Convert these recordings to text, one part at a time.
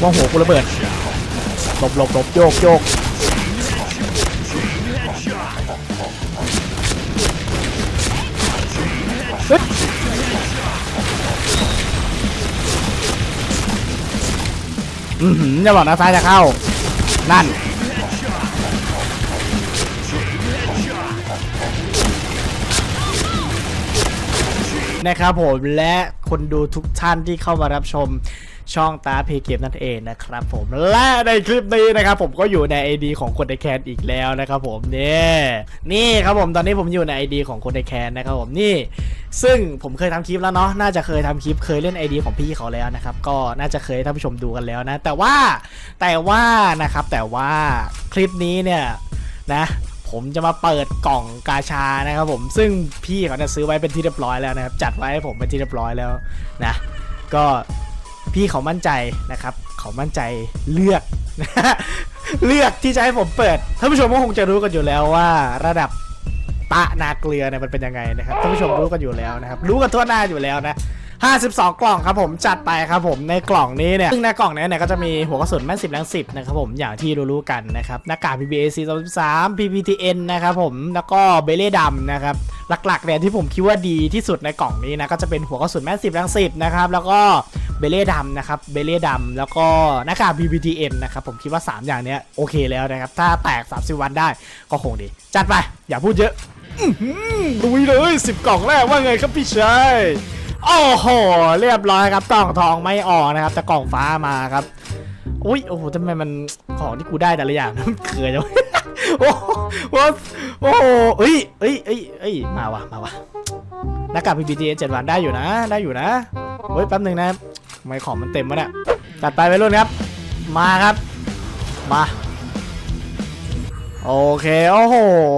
ว่าหัวกูระเบิดหลบหลบหลบโยกโยกเฮ้ยอือหือจะบอกนะซ้ายจะเข้า นั่น นะครับผมและคนดูทุกท่านที่เข้ามารับชม ช่องตาเพย์เกมนั่นเองนะครับผมและในคลิปนี้นะครับผมก็อยู่ใน ID ของคนในแคนอีกแล้วนะครับผมนี่นี่ครับผมตอนนี้ผมอยู่ใน ID ของคนในแคนนะครับผมนี่ ซึ่งผมเคยทำคลิปแล้วเนาะน่าจะเคยทำคลิปเคยเล่น ID ของพี่เขาแล้วนะครับก็น่าจะเคยให้ท่านผู้ชมดูกันแล้วนะ แต่ว่าแต่ว่านะครับแต่ว่าคลิปนี้เนี่ยนะผมจะมาเปิดกล่องกาชานะครับผมซึ่งพี่เขาเนี่ยซื้อไว้เป็นที่เรียบร้อยแล้วนะครับจัดไว้ให้ผมเป็นที่เรียบร้อยแล้วนะก็ พี่เขามั่นใจนะครับ เขามั่นใจเลือกเลือกที่จะให้ผมเปิดท่านผู้ชมก็คงจะรู้กันอยู่แล้วว่าระดับตะนาเกลือเนี่ยมันเป็นยังไงนะครับท่านผู้ชมรู้กันอยู่แล้วนะครับ รู้กันทั่วหน้าอยู่แล้วนะ52 กล่องครับผมจัดไปครับผมในกล่องนี้เนี่ยซึ่งในกล่องนี้เนี่ยก็จะมีหัวกระสุนแม่น10แรง10นะครับผมอย่างที่รู้ๆกันนะครับหน้ากาก PBAC 33 PPTN นะครับผมแล้วก็เบเล่ดำนะครับหลักๆเนี่ยที่ผมคิดว่าดีที่สุดในกล่องนี้นะก็จะเป็นหัวกระสุนแม่น10แรง10นะครับแล้วก็ เบเล่ดำนะครับเบเล่ดำแล้วก็หน้ากาก PPTN นะครับผมคิดว่า 3 อย่างเนี้ยโอเคแล้วนะครับ ถ้าแตก 30 วันได้ก็คงดี จัดไป อย่าพูดเยอะอื้อหือลุยเลย 10 กล่องแรกว่าไงครับพี่ชายโอ้โห เรียบร้อยครับกล่องทองไม่ออกนะครับ แต่กล่องฟ้ามาครับอุ้ยโอ้โหทำไมมันของที่กูได้แต่ละอย่างมันเขือจังวะโอ้โหโอ้โหเอ้ยเอ้ยเอ้ยเอ้ยมาวะมาวะหน้ากาก PPT เจ็ดวันได้อยู่นะ ได้อยู่นะเฮ้ยแป๊บหนึ่งนะ ไม่ของมันเต็มวะเนี่ยจัดไปไปรุ่นครับ มาครับ มา โอเค โอ้โห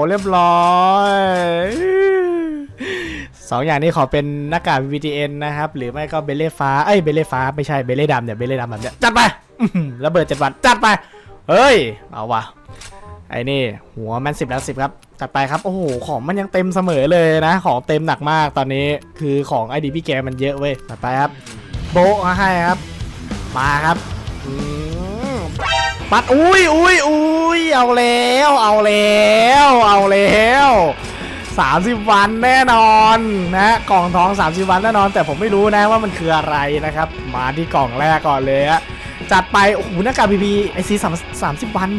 เรียบร้อยสองอย่างนี้ขอเป็นหน้ากาก VTN นะครับ หรือไม่ก็เบลเล่ฟ้า เอ้ย เบลเล่ฟ้า ไม่ใช่ เบลเล่ดำเนี่ย เบลเล่ดำแบบเนี้ย จัดไประเบิดเจ็ดวัน จัดไป เฮ้ย เอาวะไอ้นี่ หัวแมนสิบแล้วสิบครับ จัดไปครับ โอ้โห ของมันยังเต็มเสมอเลยนะ ของเต็มหนักมากตอนนี้ คือของไอดีพี่แกมันเยอะเว้ย จัดไปครับ โบะมาให้ครับ มาครับอืมปัดอุ้ยอุ้ยอุ้ยเอาแล้ว เอาแล้ว เอาแล้ว30 วันแน่นอนนะกล่องทอง 30 วันแน่นอน แต่ผมไม่รู้นะว่ามันคืออะไรนะครับ มาที่กล่องแรกก่อนเลยฮะจัดไป โอ้โหหน้ากากพีพีไอซีสามสามสิบวัน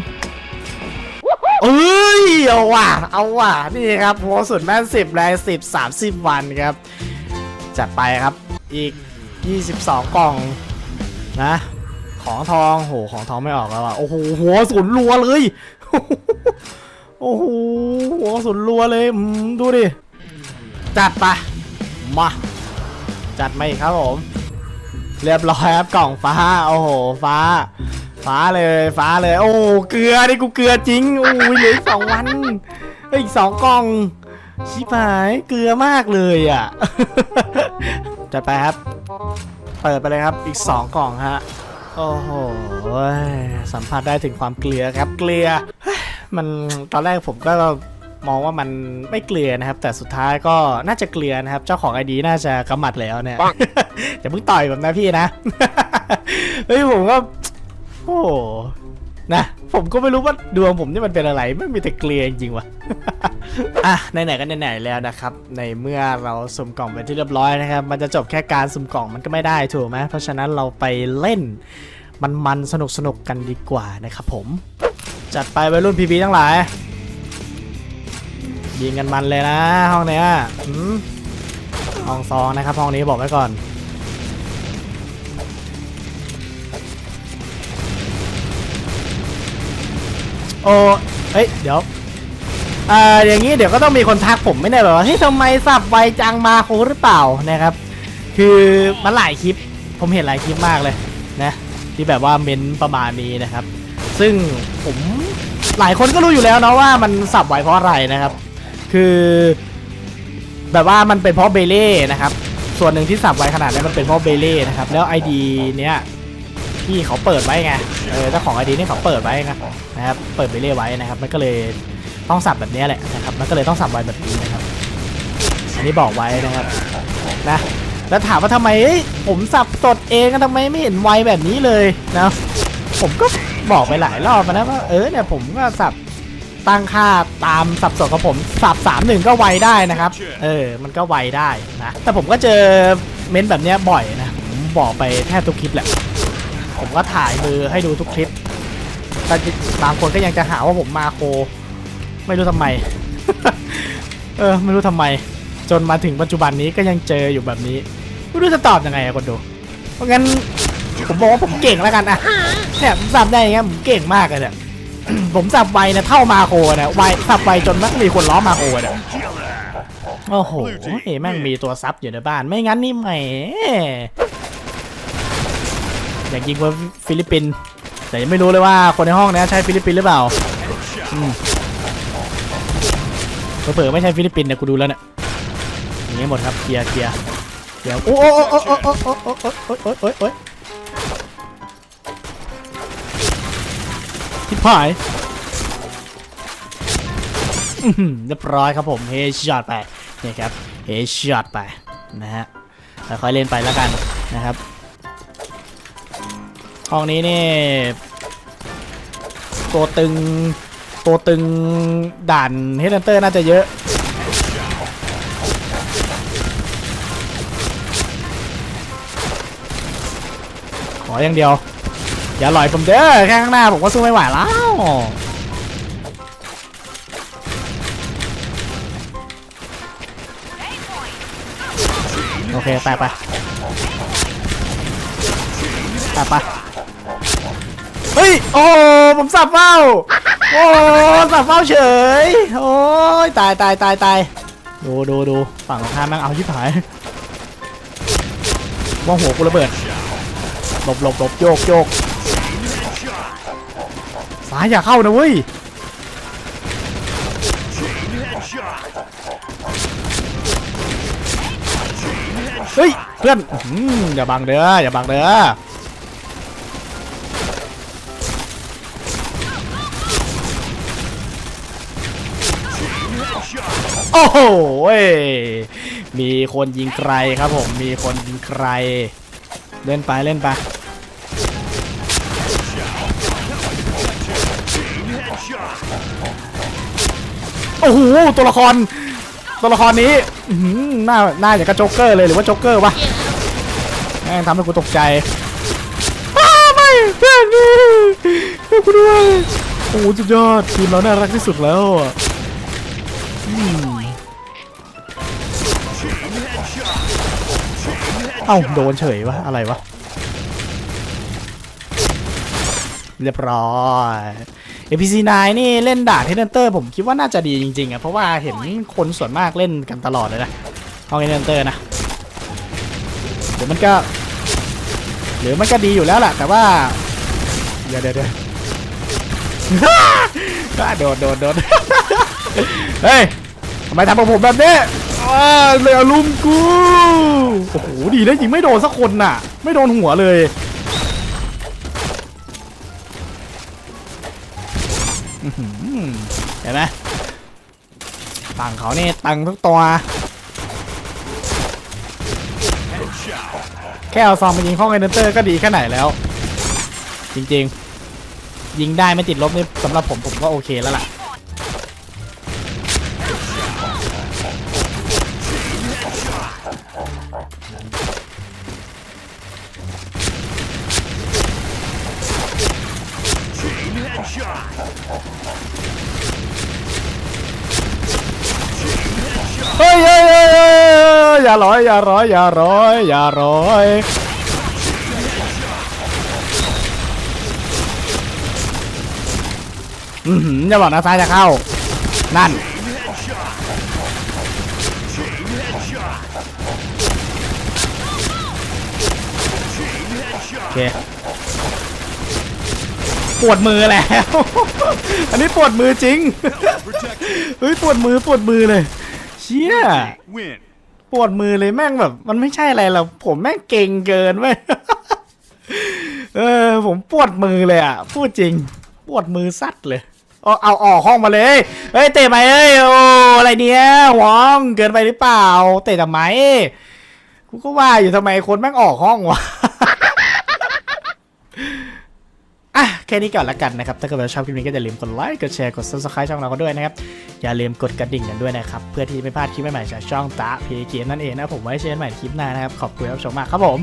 เอ้ย เอาว่ะ เอาว่ะ นี่ครับหัวสุดแม่นสิบแรงสิบสามสิบวันครับ จัดไปครับอีก 22 กล่องนะ ของทองโหของทองไม่ออกแล้วอะโอ้โหหัวสุนรัวเลยโอ้โหหัวสุนรัวเลยอืมดูดิ จัดไปมา จัดมาอีกครับผม เรียบร้อยครับกล่องฟ้า โอ้โห ฟ้า ฟ้าเลยฟ้าเลย โอ้เกลือนี่กูเกลือจริงโอ้ยเหลือสองวันอีกสองกล่องชิบหายเกลือมากเลยอะ จัดไปครับ เปิดไปเลยครับ อีก 2 กล่องฮะ โอ้โห สัมผัสได้ถึงความเกลือครับ เกลือเฮ้ยมันตอนแรกผมก็มองว่ามันไม่เกลือนะครับ แต่สุดท้ายก็น่าจะเกลือนะครับ เจ้าของไอดีน่าจะกำหมัดแล้วเนี่ยอย่าเพิ่งต่อยผมนะพี่นะ เฮ้ยผมก็โอ้โห นะผมก็ไม่รู้ว่าดวงผมนี่มันเป็นอะไรไม่มีแต่เกลียจริงวะอะไหนๆก็ไหนๆแล้วนะครับ ในเมื่อเราสุ่มกล่องไปที่เรียบร้อยนะครับ มันจะจบแค่การสุ่มกล่องมันก็ไม่ได้ถูกไหมเพราะฉะนั้นเราไปเล่นมันๆสนุกๆกันดีกว่านะครับผม จัดไปวัยรุ่นพีพีทั้งหลายยิงกันมันเลยนะห้องเนี้ยห้องซองนะครับห้องนี้บอกไว้ก่อน โอ้เอ้ย เดี๋ยวเอ่ออย่างนี้เดี๋ยวก็ต้องมีคนทักผมไม่ได้แบบว่าเฮ้ยทำไมสับไวจังมาโคหรือเปล่านะครับ คือมันหลายคลิป ผมเห็นหลายคลิปมากเลยนะ ที่แบบว่าเมนประมาณนี้นะครับ ซึ่งผมหลายคนก็รู้อยู่แล้วเนาะว่ามันสับไวเพราะอะไรนะครับ คือ แบบว่ามันเป็นเพราะเบเล่นะครับ ส่วนหนึ่งที่สับไวขนาดนี้มันเป็นเพราะเบเล่นะครับ แล้ว ID เนี้ย ที่เขาเปิดไว้ไงเออเจ้าของไอดีนี่เขาเปิดไว้ไงนะครับเปิดไปเรื่อยไว้นะครับ มันก็เลยต้องสับแบบนี้แหละนะครับมันก็เลยต้องสับไว้แบบนี้นะครับอันนี้บอกไว้นะครับนะแล้วถามว่าทำไมผมสับสดเองอะทำไมไม่เห็นไวแบบนี้เลยนะผมก็บอกไปหลายรอบแล้วนะว่าเออเนี่ยผมก็สับตั้งค่าตามสับสดของผมสับสามหนึ่งก็ไวได้นะครับ เออ มันก็ไวได้นะ แต่ผมก็เจอเม้นแบบนี้บ่อยนะ ผมบอกไปแทบทุกคลิปแหละ ผมก็ถ่ายมือให้ดูทุกคลิปแต่บางคนก็ยังจะหาว่าผมมาโค ไม่รู้ทำไม เออ ไม่รู้ทำไม จนมาถึงปัจจุบันนี้ก็ยังเจออยู่แบบนี้ ไม่รู้จะตอบยังไงอะคนดู เพราะงั้นผมบอกว่าผมเก่งแล้วกันอะเนี่ยผมสับได้อย่างเงี้ยผมเก่งมากเลยเนี่ยผมสับไวนะเท่ามาโคเนี่ยไวสับไวจนไม่มีคนล้อมาโคเนี่ยโอ้โหแม่งมีตัวซับอยู่ในบ้าน ไม่งั้นนี่แหม อยากยิงว่าฟิลิปปินส์แต่ยังไม่รู้เลยว่าคนในห้องเนี้ยใช่ฟิลิปปินส์หรือเปล่าอืมเผลอๆไม่ใช่ฟิลิปปินส์เนี่ยกูดูแล้วเนี่ยอย่างเงี้หมดครับเคลียร์เคลียร์เคลียร์โอ้โอ้โอ้โอ้โอ้โอ้โอ้โอ้โอ้โอ้โอ้ทิพายเรียบร้อยครับผมเฮช็อตไปนี่ครับเฮช็อตไปนะฮะค่อยๆเล่นไปแล้วกันนะครับ ห้องนี้นี่ ตัวตึง ตัวตึงด่านเฮดเตอร์น่าจะเยอะขออย่างเดียว อย่าลอยผมเด้อแค่ข้างหน้าผมก็สู้ไม่ไหวแล้วโอเค ไปไปไปไป เฮ้ย โอ้ผมสับเฝ้า โอ้สับเฝ้าเฉย โอ้ยตายตายตายตายดูดูดูฝั่งตรงข้ามแม่งเอาชิบหายว่าหัวกูระเบิดหลบหลบหลบโยกโยกซ้ายอย่าเข้านะเว้ยเฮ้ยเพื่อนอย่าบังเด้ออย่าบังเด้อ โอ้โหเว้มีคนยิงไกลครับผม มีคนยิงไกลเล่นไปเล่นไปโอ้โหตัวละคร ตัวละครนี้หือหน้าหน้าอย่างกับโจ๊กเกอร์เลยหรือว่าโจ๊กเกอร์วะแม่งทำให้กูตกใจอ้าไม่เพื่อนช่วยกูด้วยโอ้โหสุดยอดทีมเราน่ารักที่สุดแล้วอะ เอ้าโดนเฉยวะอะไรวะ เรียบร้อย APC9 นี่เล่นด่าเฮดเตอร์ผมคิดว่าน่าจะดีจริงๆอะเพราะว่าเห็นคนส่วนมากเล่นกันตลอดเลยนะห้องเฮดเตอร์นะเดี๋ยวมันก็ หรือมันก็ดีอยู่แล้วแหละแต่ว่า เดี๋ยวเดี๋ยว ก็โดดโดดโดดเฮ้ยทำไมทำกับผมแบบนี้อาเลยอารมณ์กู โอ้โห ดีนะยิงไม่โดนสักคนน่ะ ไม่โดนหัวเลย เห็นไหมฝั่งเขานี่ตังทุกตัว แค่เอาซองไปยิงข้องไอเนเตอร์ก็ดีแค่ไหนแล้ว จริง ๆ ยิงได้ไม่ติดลบนี่สำหรับผมผมก็โอเคแล้วล่ะเฮ้ยเฮ้ยเฮ้ยเฮ้ยอย่าร้อยอย่าร้อยอย่าร้อยอย่าร้อย อือหืออย่าบอกนะซ้ายจะเข้า นั่น โอเค ปวดมือแล้ว อันนี้ปวดมือจริง เฮ้ย ปวดมือ ปวดมือเลย เชี่ย ปวดมือเลยแม่งแบบ มันไม่ใช่อะไรหรอกผมแม่งเก่งเกินเว้ย เออ ผมปวดมือเลยอะ พูดจริง ปวดมือสัดเลย เอาเอาออกห้องมาเลยเฮ้ยเตะไหมเอ้ยโอ้อะไรเนี่ยหวองเกินไปหรือเปล่า เตะทำไมกูกูก็ว่าอยู่ทำไมคนแม่งออกห้องวะอะแค่นี้ก่อนละกันนะครับ ถ้าเกิดว่าชอบคลิปนี้ก็อย่าลืมกดไลค์ กดแชร์ กด subscribe ช่องเราก็ด้วยนะครับ อย่าลืมกดกระดิ่งกันด้วยนะครับ เพื่อที่จะไม่พลาดคลิปใหม่ๆจากช่องตาพีเกมนั่นเองนะผมไว้เจอกันใหม่คลิปหน้านะครับ ขอบคุณที่รับชมมากครับผม